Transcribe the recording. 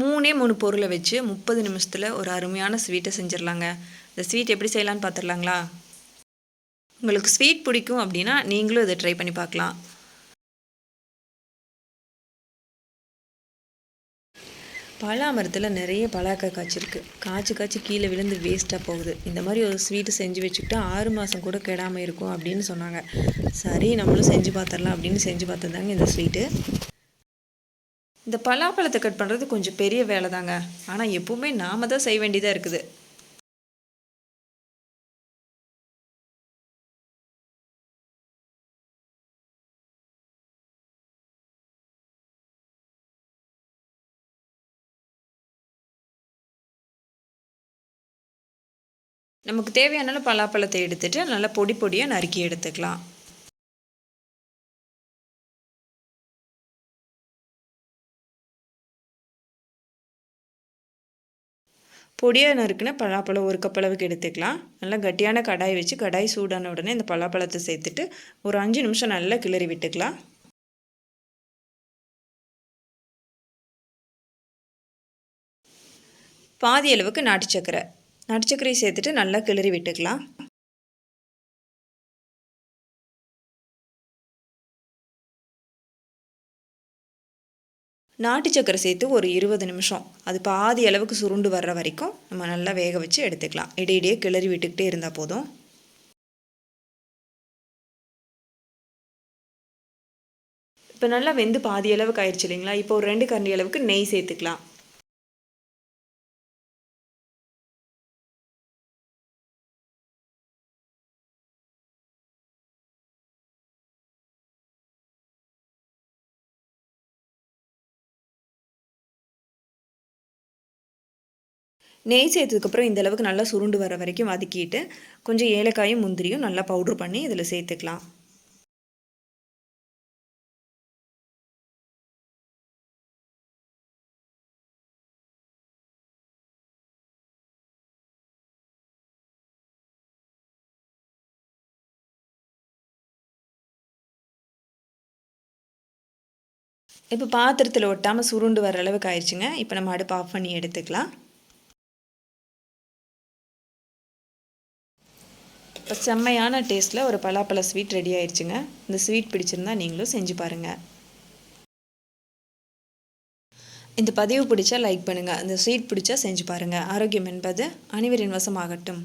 மூணே மூணு பொருளை வச்சு முப்பது நிமிஷத்தில் ஒரு அருமையான ஸ்வீட்டை செஞ்சிடலாங்க. இந்த ஸ்வீட் எப்படி செய்யலான்னு பார்த்துடலாங்களா உங்களுக்கு ஸ்வீட் பிடிக்கும் அப்படின்னா நீங்களும் இதை ட்ரை பண்ணி பார்க்கலாம். பலா மரத்தில் நிறைய பலாக்காய் காய்ச்சிருக்கு காய்ச்சி காய்ச்சி கீழே விழுந்து வேஸ்ட்டாக போகுது. இந்த மாதிரி ஒரு ஸ்வீட்டு செஞ்சு வச்சுக்கிட்டா ஆறு மாதம் கூட கெடாமல் இருக்கும் அப்படின்னு சொன்னாங்க. சரி நம்மளும் செஞ்சு பார்த்துடலாம் அப்படின்னு செஞ்சு பார்த்துருந்தாங்க இந்த ஸ்வீட்டு இந்த பலாப்பழத்தை கட் பண்ணுறது கொஞ்சம் பெரிய வேலை தாங்க ஆனால் எப்பவுமே நாம தான் செய்ய வேண்டியதாக இருக்குது. நமக்கு தேவையான பலாப்பழத்தை எடுத்துட்டு நல்லா பொடி பொடியாக நறுக்கி எடுத்துக்கலாம். பொடியாக நறுக்குன்னு பலாப்பழம் ஒரு கப் அளவுக்கு எடுத்துக்கலாம். நல்லா கட்டியான கடாய் வச்சு கடாய் சூடான உடனே இந்த பலாப்பழத்தை சேர்த்துட்டு ஒரு அஞ்சு நிமிஷம் நல்லா கிளறி விட்டுக்கலாம். பாதி அளவுக்கு நாட்டு சக்கரை நாட்டு சக்கரையை சேர்த்துட்டு நல்லா கிளறி விட்டுக்கலாம். நாட்டு சக்கரை சேர்த்து ஒரு இருபது நிமிஷம். அது பாதி அளவுக்கு சுருண்டு வர்ற வரைக்கும் நம்ம நல்லா வேக வச்சு எடுத்துக்கலாம். இடையிடையே கிளறி விட்டுக்கிட்டே இருந்தால் போதும். இப்போ நல்லா வெந்து பாதி அளவுக்கு ஆயிடுச்சு இல்லைங்களா? இப்போ ஒரு ரெண்டு கரண்டி அளவுக்கு நெய் சேர்த்துக்கலாம். நெய் சேர்த்ததுக்கப்புறம் இந்த அளவுக்கு நல்லா சுருண்டு வர வரைக்கும் வதக்கிட்டு கொஞ்சம் ஏலக்காயும் முந்திரியும் நல்லா பவுட்ரு பண்ணி இதில் சேர்த்துக்கலாம். இப்போ பாத்திரத்தில் ஒட்டாமல் சுருண்டு வர அளவுக்கு ஆயிடுச்சுங்க. இப்போ நம்ம அடுப்பு ஆஃப் பண்ணி எடுத்துக்கலாம். இப்போ செம்மையான டேஸ்ட்டில் ஒரு பலாப்பழ ஸ்வீட் ரெடி ஆயிடுச்சுங்க இந்த ஸ்வீட் பிடிச்சிருந்தா நீங்களும் செஞ்சு பாருங்கள் இந்த பதிவு பிடிச்சா லைக் பண்ணுங்கள் இந்த ஸ்வீட் பிடிச்சா செஞ்சு பாருங்கள் ஆரோக்கியம் என்பது அனைவரின் வசமாகட்டும்.